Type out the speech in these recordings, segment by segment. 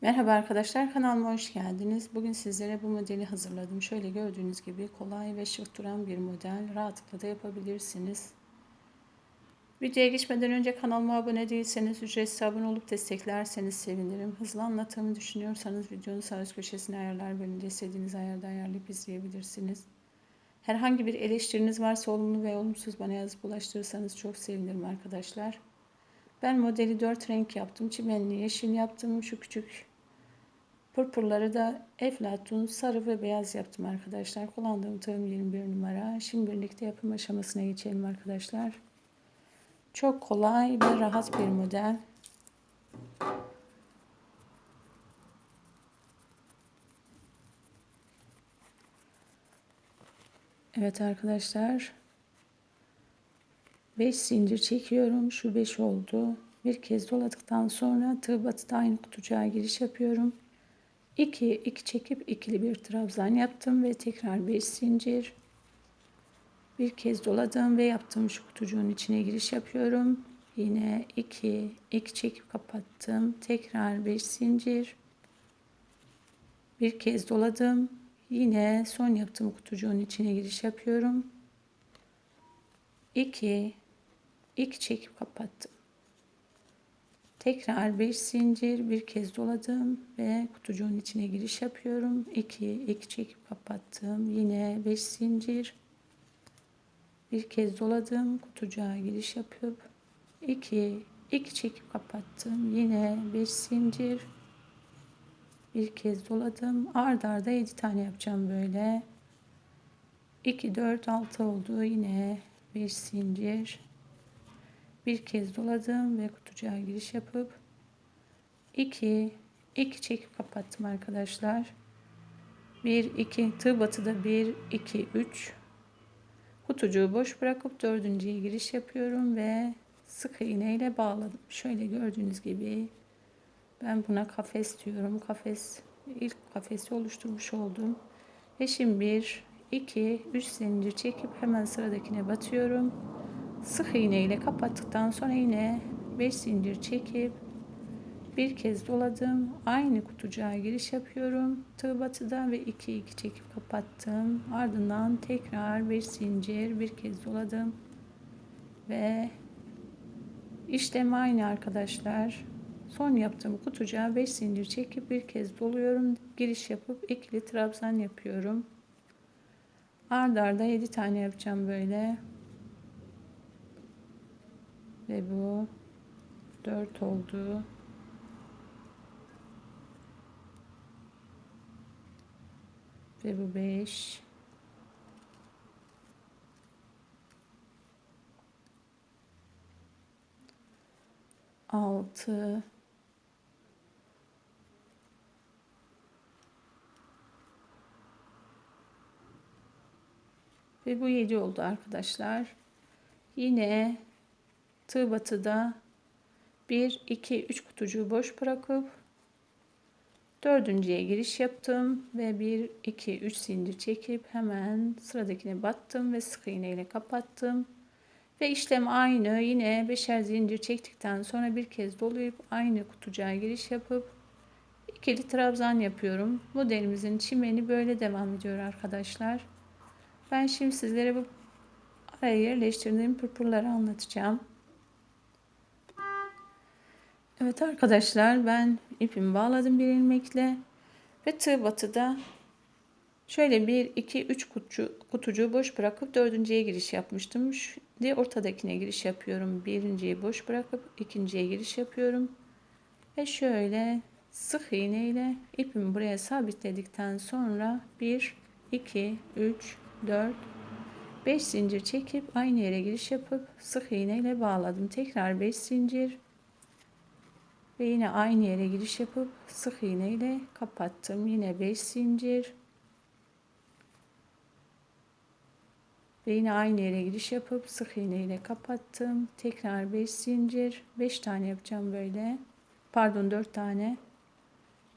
Merhaba arkadaşlar kanalıma hoş geldiniz. Bugün sizlere bu modeli hazırladım. Şöyle gördüğünüz gibi kolay ve şık duran bir model. Rahatlıkla da yapabilirsiniz. Videoya geçmeden önce kanalıma abone değilseniz ücretsiz abone olup desteklerseniz sevinirim. Hızlı anlattığımı düşünüyorsanız videonun sağ üst köşesine ayarlar bölümünde istediğiniz ayarda ayarlayıp izleyebilirsiniz. Herhangi bir eleştiriniz varsa olumlu ve olumsuz bana yazıp ulaştırırsanız çok sevinirim arkadaşlar. Ben modeli 4 renk yaptım. Çimenli yeşil yaptım. Şu küçük pırpırları da eflatun sarı ve beyaz yaptım arkadaşlar. Kullandığım tığım 21 numara. Şimdi birlikte yapım aşamasına geçelim arkadaşlar. Çok kolay ve rahat bir model. Evet arkadaşlar 5 zincir çekiyorum. Şu 5 oldu. Bir kez doladıktan sonra tığ batıda aynı kutucuğa giriş yapıyorum. 2 2 çekip ikili bir trabzan yaptım ve tekrar 5 zincir. Bir kez doladım ve yaptığım şu kutucuğun içine giriş yapıyorum. Yine 2 2 çekip kapattım. Tekrar 5 zincir. Bir kez doladım. Yine son yaptığım kutucuğun içine giriş yapıyorum. 2 2 çekip kapattım. Tekrar 5 zincir bir kez doladım ve kutucuğun içine giriş yapıyorum. 2 2 çekip kapattım. Yine 5 zincir bir kez doladım. Kutucuğa giriş yapıp 2 2 çekip kapattım. Yine 5 zincir bir kez doladım. Ard arda 7 tane yapacağım böyle. 2 4 6 oldu. Yine 5 zincir bir kez doladım ve kutucuğa giriş yapıp 2 2 çekip kapattım arkadaşlar. 1 2 tığ batıda 1 2 3 kutucuğu boş bırakıp dördüncüye giriş yapıyorum ve sık iğne ile bağladım. Şöyle gördüğünüz gibi ben buna kafes diyorum. Kafes ilk kafesi oluşturmuş oldum. Ve şimdi 1 2 3 zincir çekip hemen sıradakine batıyorum sık iğne ile kapattıktan sonra yine 5 zincir çekip bir kez doladım. Aynı kutucuğa giriş yapıyorum. Tığ batıda ve 2 2 çekip kapattım. Ardından tekrar 5 zincir bir kez doladım. Ve işlem aynı arkadaşlar. Son yaptığım kutucuğa 5 zincir çekip bir kez doluyorum. Giriş yapıp ikili trabzan yapıyorum. Arda arda 7 tane yapacağım böyle. Ve bu 4 oldu. Ve bu 5. Altı. Ve bu 7 oldu arkadaşlar. Yine tığ batıda 1 2 3 kutucuğu boş bırakıp dördüncüye giriş yaptım ve 1 2 3 zincir çekip hemen sıradakine battım ve sık iğne ile kapattım. Ve işlem aynı. Yine beşer zincir çektikten sonra bir kez dolayıp aynı kutucuğa giriş yapıp ikili trabzan yapıyorum. Modelimizin çimeni böyle devam ediyor arkadaşlar. Ben şimdi sizlere bu araya yerleştirdiğim pırpırları anlatacağım Evet arkadaşlar ben ipimi bağladım bir ilmekle ve tığ batıda şöyle bir iki üç kutucu, kutucuğu boş bırakıp dördüncüye giriş yapmıştım. Şimdi ortadakine giriş yapıyorum. Birinciyi boş bırakıp ikinciye giriş yapıyorum. Ve şöyle sık iğne ile ipimi buraya sabitledikten sonra 1 2 3 4 5 zincir çekip aynı yere giriş yapıp sık iğne ile bağladım. Tekrar 5 zincir ve yine aynı yere giriş yapıp sık iğne ile kapattım. Yine 5 zincir. Ve yine aynı yere giriş yapıp sık iğne ile kapattım. Tekrar 5 zincir. 5 tane yapacağım böyle. Pardon 4 tane.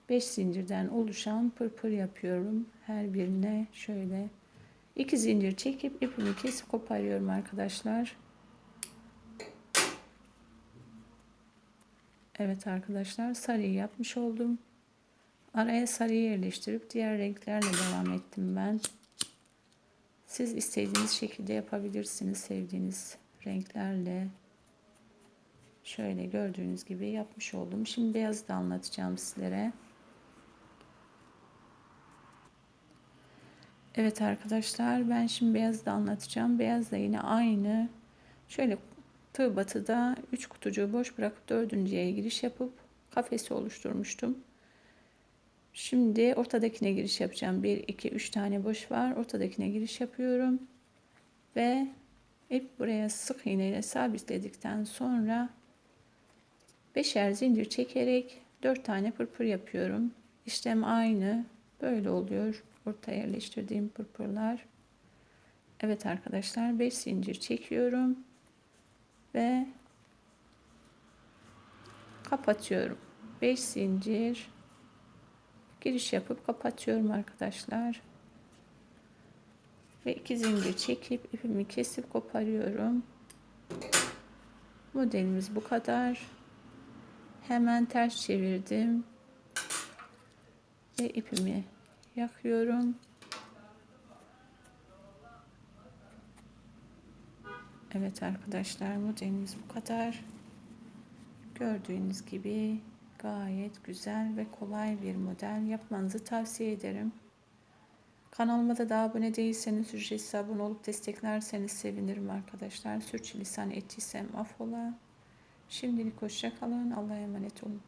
5 zincirden oluşan pırpır yapıyorum. Her birine şöyle 2 zincir çekip ipimi kesip koparıyorum arkadaşlar. Evet arkadaşlar sarıyı yapmış oldum. Araya sarı yerleştirip diğer renklerle devam ettim ben. Siz istediğiniz şekilde yapabilirsiniz. Sevdiğiniz renklerle. Şöyle gördüğünüz gibi yapmış oldum. Şimdi beyazı da anlatacağım sizlere. Evet arkadaşlar ben şimdi beyazı da anlatacağım. Beyaz da yine aynı. Şöyle tığ batıda 3 kutucuğu boş bırakıp dördüncüye giriş yapıp kafesi oluşturmuştum. Şimdi ortadakine giriş yapacağım. 1, 2, 3 tane boş var. Ortadakine giriş yapıyorum. Ve ip buraya sık iğne ile sabitledikten sonra beşer zincir çekerek 4 tane pırpır yapıyorum. İşlem aynı. Böyle oluyor. Ortaya yerleştirdiğim pırpırlar. Evet arkadaşlar 5 zincir çekiyorum. Ve kapatıyorum. 5 zincir giriş yapıp kapatıyorum arkadaşlar. Ve iki zincir çekip ipimi kesip koparıyorum. Modelimiz bu kadar. Hemen ters çevirdim. Ve ipimi yakıyorum. Evet arkadaşlar modelimiz bu kadar. Gördüğünüz gibi gayet güzel ve kolay bir model yapmanızı tavsiye ederim. Kanalıma da daha abone değilseniz ücretsiz abone olup desteklerseniz sevinirim arkadaşlar. Sürçülisan ettiysem affola. Şimdilik hoşça kalın. Allah'a emanet olun.